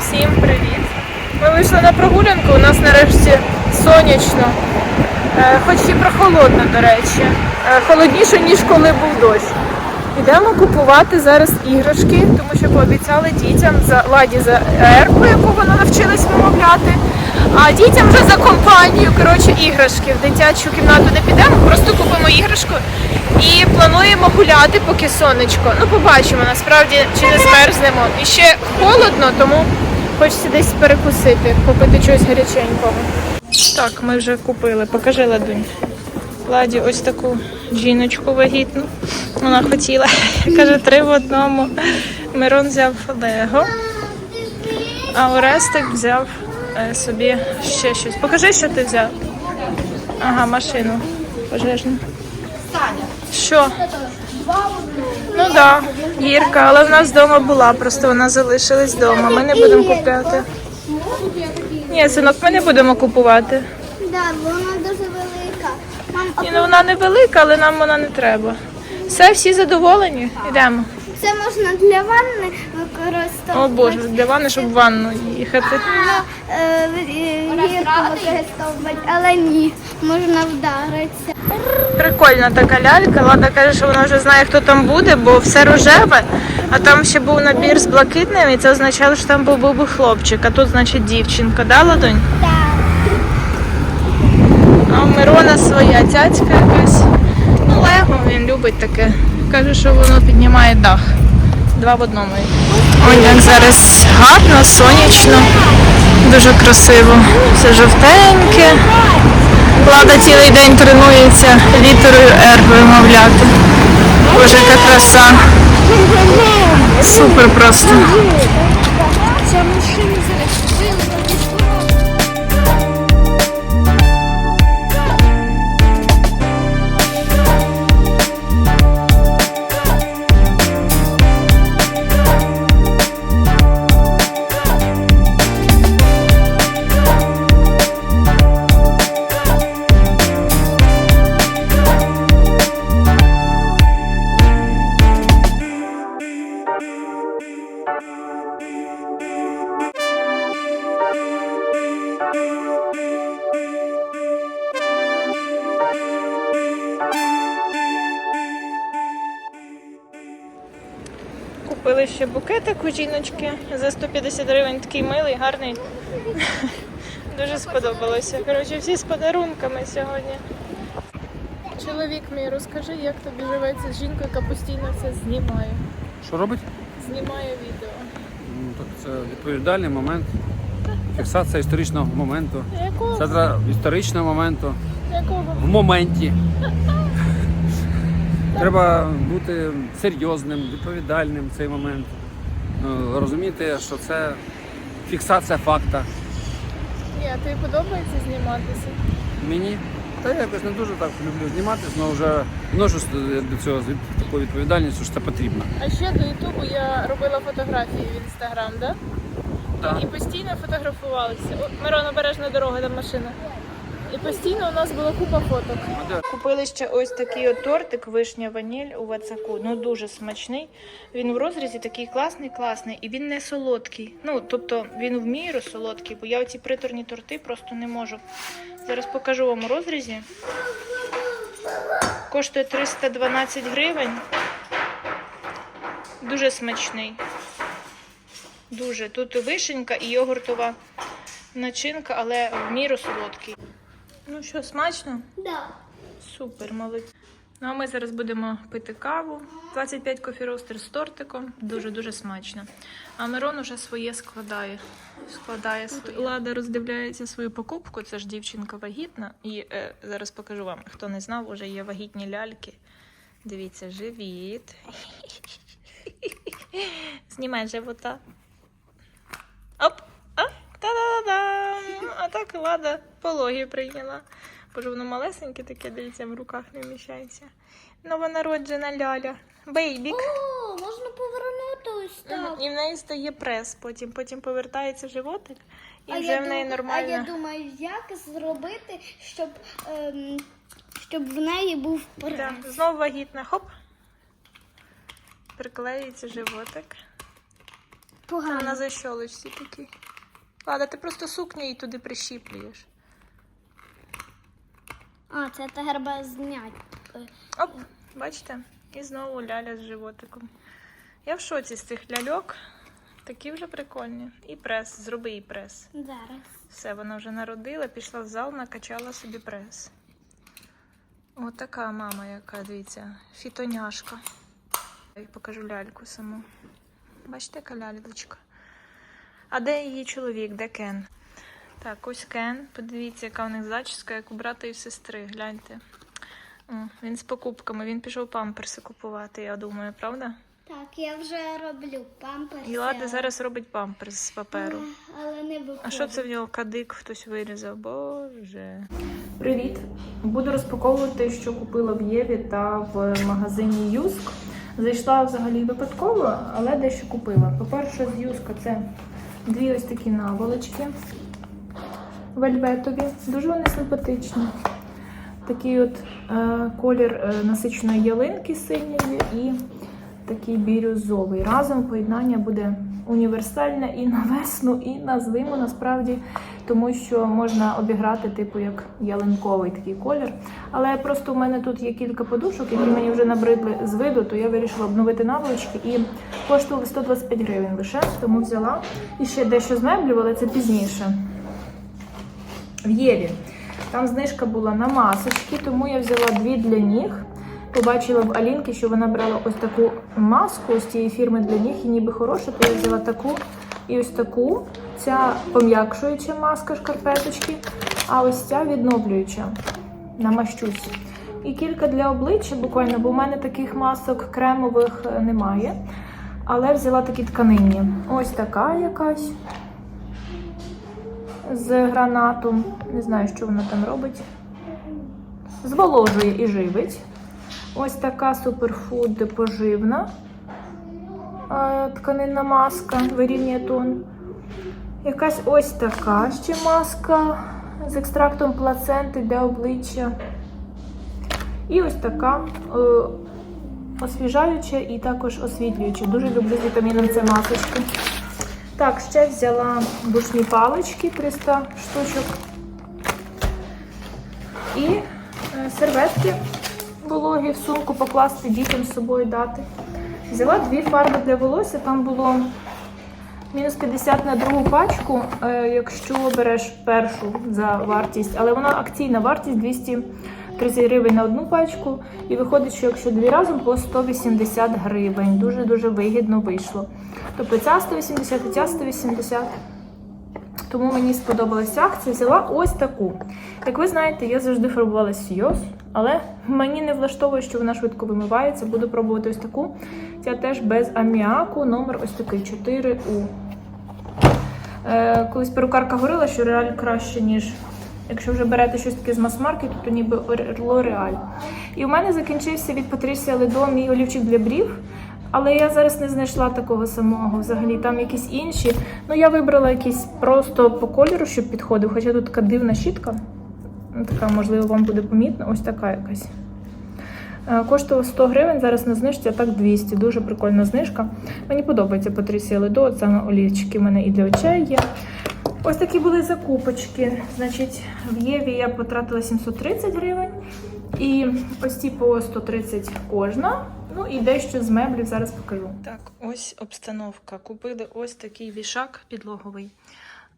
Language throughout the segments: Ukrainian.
Всім привіт! Ми вийшли на прогулянку, у нас нарешті сонячно, Е, хоч і прохолодно, до речі. Е, Холодніше, ніж коли був дощ. Йдемо купувати зараз іграшки, тому що пообіцяли дітям за ладі за ерку, яку вони навчились вимовляти. А дітям вже за компанію, коротше, іграшки. В дитячу кімнату не підемо, просто купимо іграшку і плануємо гуляти, поки сонечко. Ну, побачимо, насправді чи не змерзнемо. І ще холодно, тому хочеться десь перекусити, купити чогось гаряченького. Так, ми вже купили. Покажи ладунь. Ладі ось таку жіночку вагітну. Вона хотіла. Каже, три в одному. Мирон взяв Лего, а Орестик взяв е, собі ще щось. Покажи, що ти взяв. Ага, машину пожежну. Що? Ну так, да, гірка, але в нас вдома була, просто вона залишилась вдома. Ми не будемо купляти. Ні, синок, ми не будемо купувати. Да, вона дуже велика. Ні, ну вона невелика, але нам вона не треба. Все, всі задоволені? Йдемо. Це можна для ванни використовувати. О Боже, для ванни, щоб в ванну їхати. Можна е, е, гірку використовувати, але ні, можна вдаритися. Прикольна така лялька. Лада каже, що вона вже знає, хто там буде, бо все рожеве, а там ще був набір з блакитним, і це означало, що там був, був би хлопчик, а тут, значить, дівчинка, да, Ладонь? Так. А у Мирона своя цяцька якась. Ну, Лего, він любить таке. Каже, що воно піднімає дах. Два в одному. Ой, як зараз гарно, сонячно, дуже красиво. Все жовтеньке. Влада цілий день тренується літерою R вимовляти. Боже, яка краса. Супер просто. Купили ще букетик у жіночки за 150 гривень, такий милий, гарний. Дуже сподобалося. Коротше, всі з подарунками сьогодні. Чоловік мій, розкажи, як тобі живеться з жінкою, яка постійно все знімає. Що робить? Знімає відео. Ну, так це відповідальний момент. Фіксація історичного моменту. Якого? Це історичного моменту. Якого? В моменті. Треба бути серйозним, відповідальним в цей момент. Ну, Розуміти, що це фіксація факта. Ні, а тобі подобається зніматися? Мені. Та я якось не дуже так люблю зніматися, але вже вношу до цього з від- таку відповідальність, що це потрібно. А ще до Ютубу я робила фотографії в інстаграм, да? Так. І постійно фотографувалися. О, Мирон, обережна дорога, там машина. І постійно у нас була купа фоток. Купили ще ось такий от тортик вишня ваніль у вацаку. Ну дуже смачний. Він в розрізі такий класний, класний, і він не солодкий. Ну тобто він в міру солодкий, бо я оці приторні торти просто не можу. Зараз покажу вам у розрізі. Коштує 312 гривень. Дуже смачний. Дуже. Тут вишенька і йогуртова начинка, але в міру солодкий. Ну що, смачно? Да. Супер, молодець. Ну а ми зараз будемо пити каву. 25 кофі-ростер з тортиком. Дуже-дуже смачно. А Мирон уже своє складає. Складає своє. Лада роздивляється свою покупку. Це ж дівчинка вагітна. І е, зараз покажу вам, хто не знав, уже є вагітні ляльки. Дивіться, живіт. Знімай живота. Оп! Та-да-да! А так Лада пологи прийняла. Боже, воно малесеньке таке, дивіться, в руках не вміщається. Новонароджена ляля. Бейбік. О, можна повернути ось так. І в неї стає прес, потім, потім повертається животик, і А вже в неї нормально. А я думаю, як зробити, щоб, ем, щоб в неї був прес. Так, Знову вагітна. Хоп. Приклеюється животик. Погано. на защолочці такий. Лада, ти просто сукню і туди прищіплюєш. А, це треба зняти. Е, Оп, бачите? І знову ляля з животиком. Я в шоці з цих ляльок. Такі вже прикольні. І прес, зроби і прес. Зараз. Все, вона вже народила, пішла в зал, накачала собі прес. От така мама, яка, дивіться, фітоняшка. Я покажу ляльку саму. Бачите, яка ляльочка? А де її чоловік? Де Кен? Так, ось Кен. Подивіться, яка в них зачіска, як у брата і сестри. Гляньте. О, він з покупками, він пішов памперси купувати, я думаю, правда? Так, я вже роблю памперси. І Лада зараз робить памперс з паперу. Але не виходить. А що це в нього кадик хтось вирізав? Боже. Привіт! Буду розпаковувати, що купила в Єві та в магазині Юск. Зайшла взагалі випадково, але дещо купила. По-перше, з Юска це дві ось такі наволочки вельветові. Дуже вони симпатичні. Такий от е, колір е, насиченої ялинки синьої і такий бірюзовий. Разом поєднання буде універсальне і на весну, і на зиму насправді, тому що можна обіграти, типу, як ялинковий такий колір. Але просто в мене тут є кілька подушок, які мені вже набридли з виду, то я вирішила обновити наволочки і коштували 125 гривень лише, тому взяла. І ще дещо з меблів, але це пізніше. В Єві. Там знижка була на масочки, тому я взяла дві для ніг. Побачила в Алінки, що вона брала ось таку маску з цієї фірми для ніг і ніби хороша, то я взяла таку і ось таку. Ця пом'якшуюча маска шкарпеточки, а ось ця відновлююча. Намащусь. І кілька для обличчя буквально, бо в мене таких масок кремових е, немає. Але взяла такі тканинні. Ось така якась з гранатом. Не знаю, що вона там робить. Зволожує і живить. Ось така суперфуд поживна е, тканинна маска, вирівнює тон. Якась ось така ще маска з екстрактом плаценти для обличчя. І ось така е, освіжаюча і також освітлююча. Дуже люблю з вітаміном С масочки. Так, ще взяла бушні палички 300 штучок. І е, серветки вологі в сумку покласти дітям з собою дати. Взяла дві фарби для волосся, там було мінус 50 на другу пачку, е, якщо береш першу за вартість, але вона акційна вартість 230 гривень на одну пачку. І виходить, що якщо дві разом, по 180 гривень. Дуже-дуже вигідно вийшло. Тобто ця 180 і ця 180. Тому мені сподобалася акція. Взяла ось таку. Як ви знаєте, я завжди фарбувала сйоз, але мені не влаштовує, що вона швидко вимивається. Буду пробувати ось таку. Ця теж без аміаку, номер ось такий 4У. Е, колись перукарка говорила, що реаль краще, ніж якщо вже берете щось таке з мас-маркету, то ніби L'Oreal. І в мене закінчився від Patricia Ledo мій олівчик для брів. Але я зараз не знайшла такого самого. Взагалі там якісь інші. Ну я вибрала якийсь просто по кольору, щоб підходив. Хоча тут така дивна щітка. Ну, Така, можливо, вам буде помітно. Ось така якась. Е, Коштував 100 гривень, зараз на знижці, а так 200. Дуже прикольна знижка. Мені подобається Патрісія Ледо, саме олівчики в мене і для очей є. Ось такі були закупочки. Значить, в Єві я потратила 730 гривень. І ось ці по 130 кожна. Ну і дещо з меблів зараз покажу. Так, ось обстановка. Купили ось такий вішак підлоговий.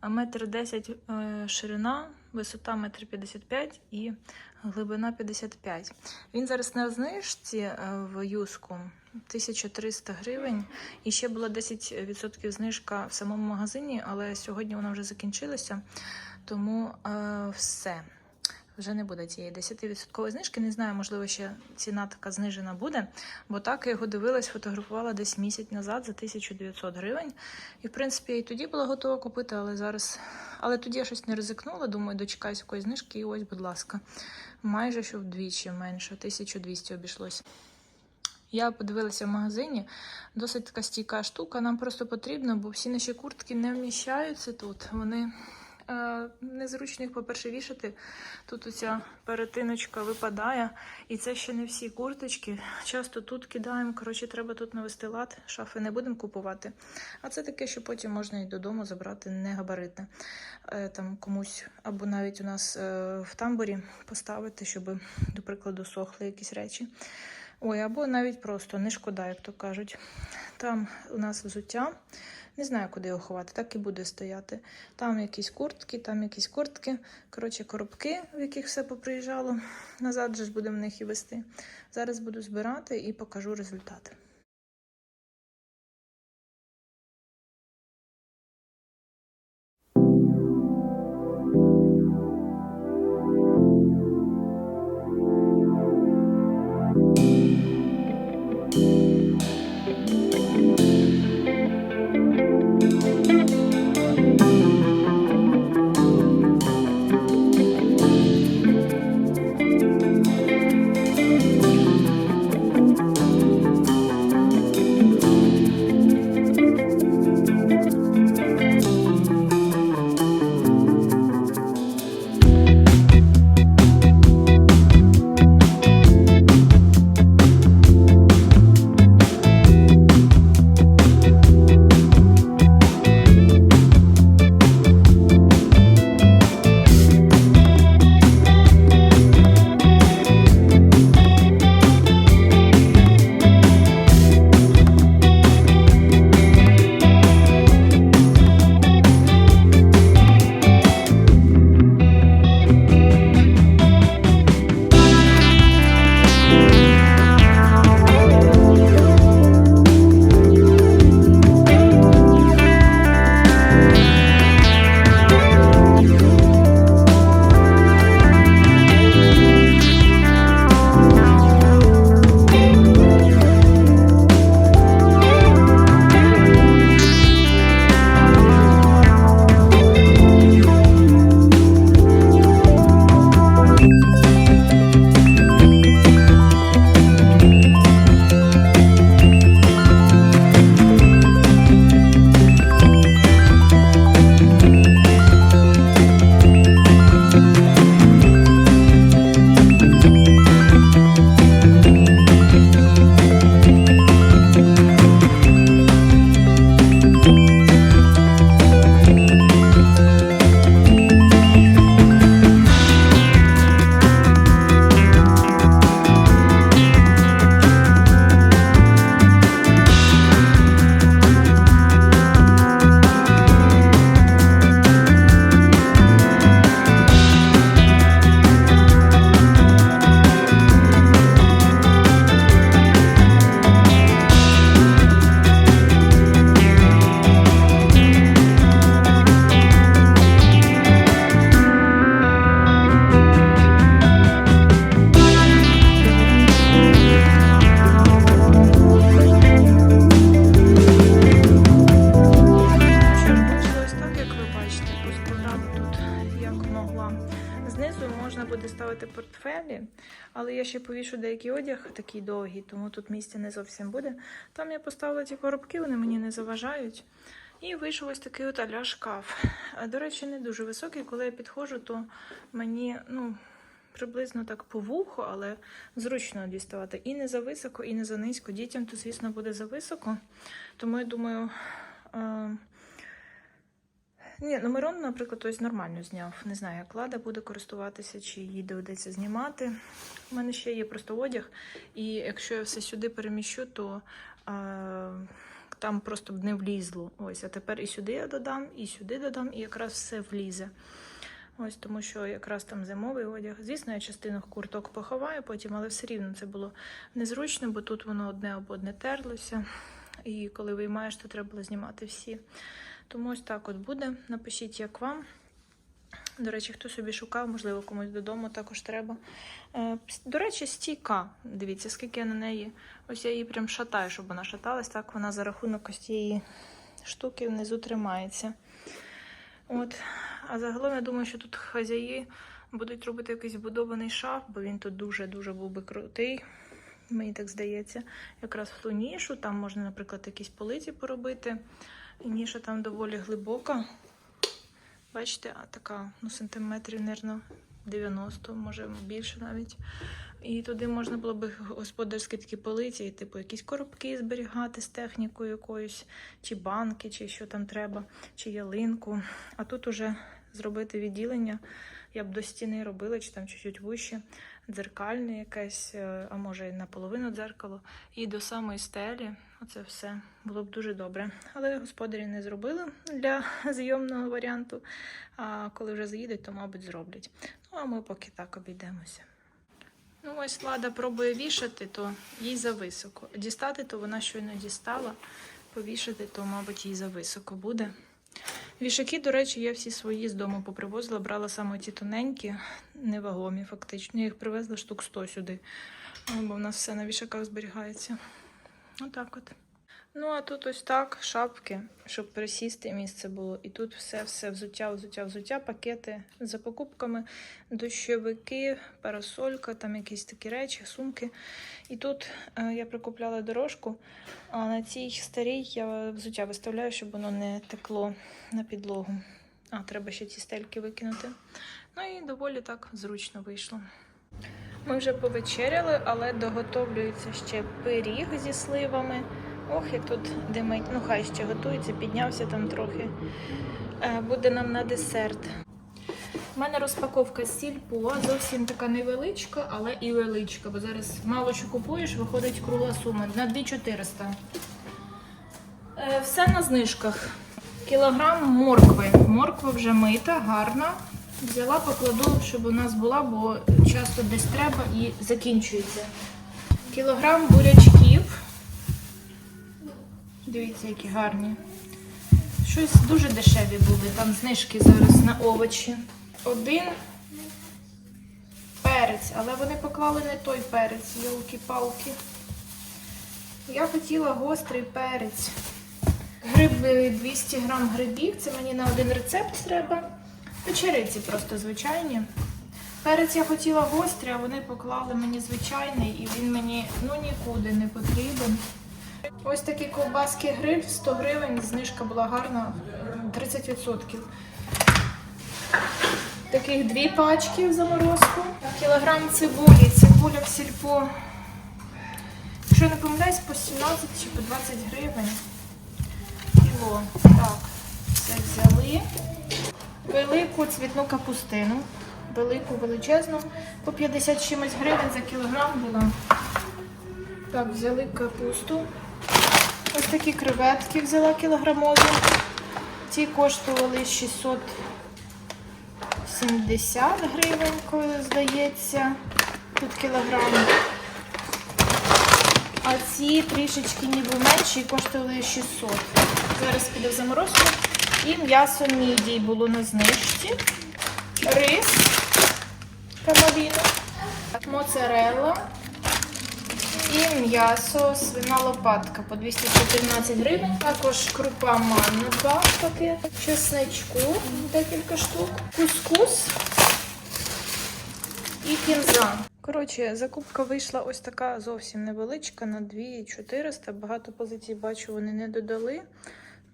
Метр десять е, ширина, висота метр п'ятдесят п'ять і глибина 55. Він зараз на знижці е, в юску 1300 гривень. І ще була 10% знижка в самому магазині, але сьогодні вона вже закінчилася. Тому е, все. Вже не буде цієї 10% знижки. Не знаю, можливо, ще ціна така знижена буде. Бо так я його дивилась, фотографувала десь місяць назад за 1900 гривень. І, в принципі, я і тоді була готова купити, але зараз. Але тоді я щось не ризикнула. Думаю, дочекаюсь якоїсь знижки. І ось, будь ласка, майже що вдвічі менше, 1200 обійшлося. Я подивилася в магазині, досить така стійка штука. Нам просто потрібно, бо всі наші куртки не вміщаються тут. Вони незручно їх, по-перше, вішати. Тут оця перетиночка випадає, і це ще не всі курточки. Часто тут кидаємо. Коротше, треба тут навести лад. Шафи не будемо купувати. А це таке, що потім можна і додому забрати не габаритне. Е, там комусь, або навіть у нас е, в тамбурі поставити, щоб, до прикладу, сохли якісь речі. Ой, або навіть просто не шкода, як то кажуть. Там у нас взуття. Не знаю, куди його ховати, так і буде стояти. Там якісь куртки, там якісь куртки. Коротше, коробки, в яких все поприїжджало. Назад же ж будемо в них і вести. Зараз буду збирати і покажу результати. Повішу деякий одяг, такий довгий, тому тут місця не зовсім буде. Там я поставила ці коробки, вони мені не заважають. І вийшов ось такий от аля шкаф. До речі, не дуже високий. Коли я підходжу, то мені ну, приблизно так по вуху, але зручно діставати. І не за високо, і не за низько. Дітям то, звісно, буде за високо. Тому я думаю. Ні, ну Мирон, наприклад, ось нормально зняв. Не знаю, як Лада буде користуватися, чи їй доведеться знімати. У мене ще є просто одяг, і якщо я все сюди переміщу, то е, там просто б не влізло. Ось, а тепер і сюди я додам, і сюди додам, і якраз все влізе. Ось тому, що якраз там зимовий одяг. Звісно, я частину курток поховаю потім, але все рівно це було незручно, бо тут воно одне об одне терлося. І коли виймаєш, то треба було знімати всі. Тому ось так от буде. Напишіть, як вам. До речі, хто собі шукав, можливо, комусь додому також треба. Е, До речі, стійка. Дивіться, скільки я на неї. Ось я її прям шатаю, щоб вона шаталась. Так вона за рахунок ось цієї штуки внизу тримається. От. А загалом я думаю, що тут хазяї будуть робити якийсь вбудований шаф, бо він тут дуже-дуже був би крутий. Мені так здається, якраз в ту нішу. Там можна, наприклад, якісь полиці поробити. І ніша там доволі глибока. Бачите, а така ну, сантиметрів, мабуть, 90, може більше навіть. І туди можна було б господарські такі полиці, типу якісь коробки зберігати з технікою якоюсь, чи банки, чи що там треба, чи ялинку. А тут уже зробити відділення. Я б до стіни робила, чи там чуть-чуть вище, дзеркальне якесь, е, а може і наполовину дзеркало, і до самої стелі. Оце все було б дуже добре. Але господарі не зробили для зйомного варіанту. А коли вже заїдуть, то, мабуть, зроблять. Ну, а ми поки так обійдемося. Ну, ось Лада пробує вішати, то їй зависоко. Дістати, то вона щойно дістала. Повішати, то, мабуть, їй зависоко буде. Вішаки, до речі, я всі свої з дому попривозила, брала саме ті тоненькі, невагомі, фактично. Я їх привезла штук 100 сюди, бо в нас все на вішаках зберігається. Отак от. Ну, а тут ось так, шапки, щоб присісти місце було. І тут все, все взуття, взуття, взуття, пакети за покупками, дощовики, парасолька, там якісь такі речі, сумки. І тут е, я прикупляла дорожку, а на цій старій я взуття виставляю, щоб воно не текло на підлогу. А, треба ще ці стельки викинути. Ну і доволі так зручно вийшло. Ми вже повечеряли, але доготовлюється ще пиріг зі сливами. Ох, і тут димить. Ну, хай ще готується, піднявся там трохи. Е, Буде нам на десерт. У мене розпаковка сільпо, зовсім така невеличка, але і величка. Бо зараз мало що купуєш, виходить кругла сума на 2400. Е, Все на знижках. Кілограм моркви. Морква вже мита, гарна. Взяла, покладу, щоб у нас була, бо часто десь треба і закінчується. Кілограм бурячків. Дивіться, які гарні. Щось дуже дешеві були. Там знижки зараз на овочі. Один перець, але вони поклали не той перець, йолки-палки. Я хотіла гострий перець. Гриби 200 грам грибів, це мені на один рецепт треба. Печериці просто звичайні. Перець я хотіла гострий, а вони поклали мені звичайний, і він мені ну нікуди не потрібен. Ось такі ковбаски гриль 100 гривень, знижка була гарна 30%. Таких дві пачки в заморозку. Кілограм цибулі. Цибуля в сільпо. Якщо не помиляюсь, по 17 чи по 20 гривень. Кіло. Так, це взяли. Велику цвітну капустину. Велику, величезну. По 50 чимось гривень за кілограм була. Так, взяли капусту. Ось такі креветки взяла кілограмові. Ці коштували 670 гривень, коли здається, тут кілограм. А ці трішечки ніби менші коштували 600. Зараз піде в заморозку. І м'ясо мідій було на знижці. Рис камаліно, моцарелла. І м'ясо, свина лопатка по 214 гривень. Також крупа манна, два пакети, чесничку декілька штук, кускус і кінза. Коротше, закупка вийшла ось така зовсім невеличка на 2400. Багато позицій бачу, вони не додали.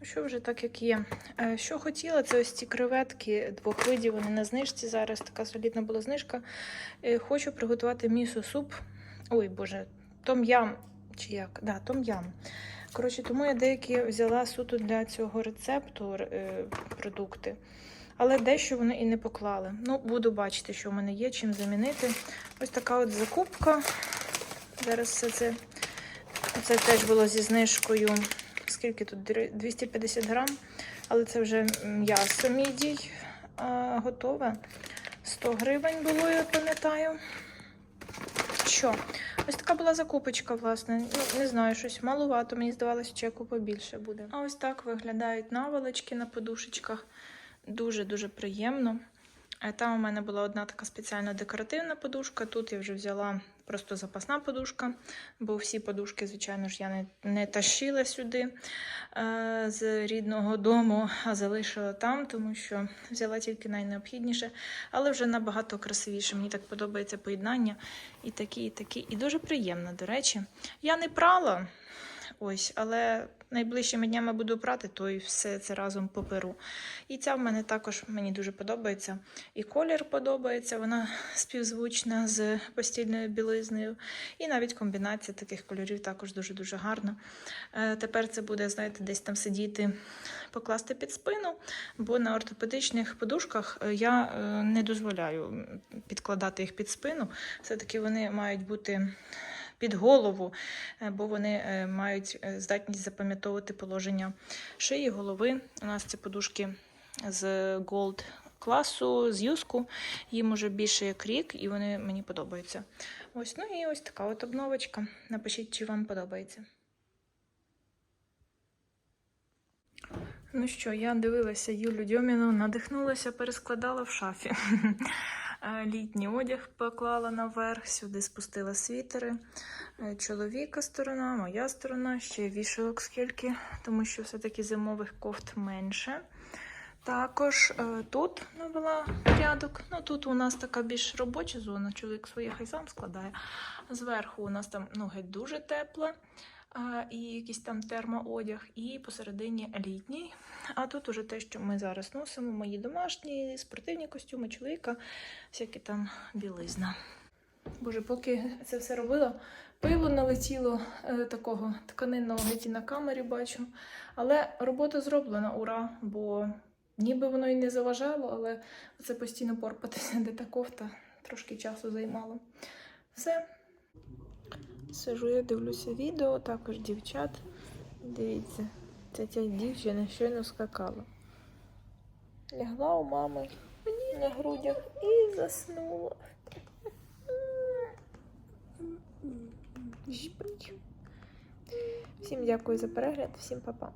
Що вже так, як є. Е, Що хотіла, це ось ці креветки двох видів, вони на знижці зараз. Така солідна була знижка. Е, Хочу приготувати місо суп. Ой, боже, том-ям. Чи як? Да, том-ям. Коротше, тому я деякі взяла суто для цього рецепту е, продукти. Але дещо вони і не поклали. Ну, буду бачити, що в мене є, чим замінити. Ось така от закупка. Зараз все це. Це теж було зі знижкою. Скільки тут? 250 грам. Але це вже м'ясо мідій а, готове. 100 гривень було, я пам'ятаю. Що? Ось така була закупочка, власне. Ну, не знаю, щось малувато. Мені здавалося, чеку побільше буде. А ось так виглядають наволочки на подушечках. Дуже-дуже приємно. Там у мене була одна така спеціальна декоративна подушка. Тут я вже взяла просто запасна подушка, бо всі подушки, звичайно ж, я не, не тащила сюди е, з рідного дому, а залишила там, тому що взяла тільки найнеобхідніше, але вже набагато красивіше. Мені так подобається поєднання. І такі, і такі. І дуже приємно, до речі. Я не прала. Ось, але найближчими днями буду прати, то і все це разом поперу. І ця в мене також мені дуже подобається. І колір подобається, вона співзвучна з постільною білизнею. І навіть комбінація таких кольорів також дуже-дуже гарна. Е, Тепер це буде, знаєте, десь там сидіти, покласти під спину, бо на ортопедичних подушках е, я е, не дозволяю підкладати їх під спину. Все-таки вони мають бути під голову, е, бо вони е, мають е, здатність запам'ятовувати положення шиї, голови. У нас ці подушки з Gold класу, з юску. Їм уже більше як рік, і вони мені подобаються. Ось, ну і ось така от обновочка. Напишіть, чи вам подобається. Ну що, я дивилася Юлю Дьоміну, надихнулася, перескладала в шафі. Е, Літній одяг поклала наверх, сюди спустила світери. Е, Чоловіка сторона, моя сторона, ще вішалок скільки, тому що все-таки зимових кофт менше. Також е, тут навела порядок. Ну, тут у нас така більш робоча зона, чоловік своє хай сам складає. Зверху у нас там ну, геть дуже тепле і якийсь там термоодяг, і посередині літній. А тут уже те, що ми зараз носимо, мої домашні, спортивні костюми чоловіка, всякі там білизна. Боже, поки це все робила, пиво налетіло е, такого тканинного геть на камері бачу. Але робота зроблена, ура, бо ніби воно і не заважало, але це постійно порпатися, де та кофта трошки часу займало. Все. Сижу, я дивлюся відео, також дівчат. Дивіться, ця ця дівчина щойно скакала. Лягла у мами на грудях і заснула. Всім дякую за перегляд, всім па-па.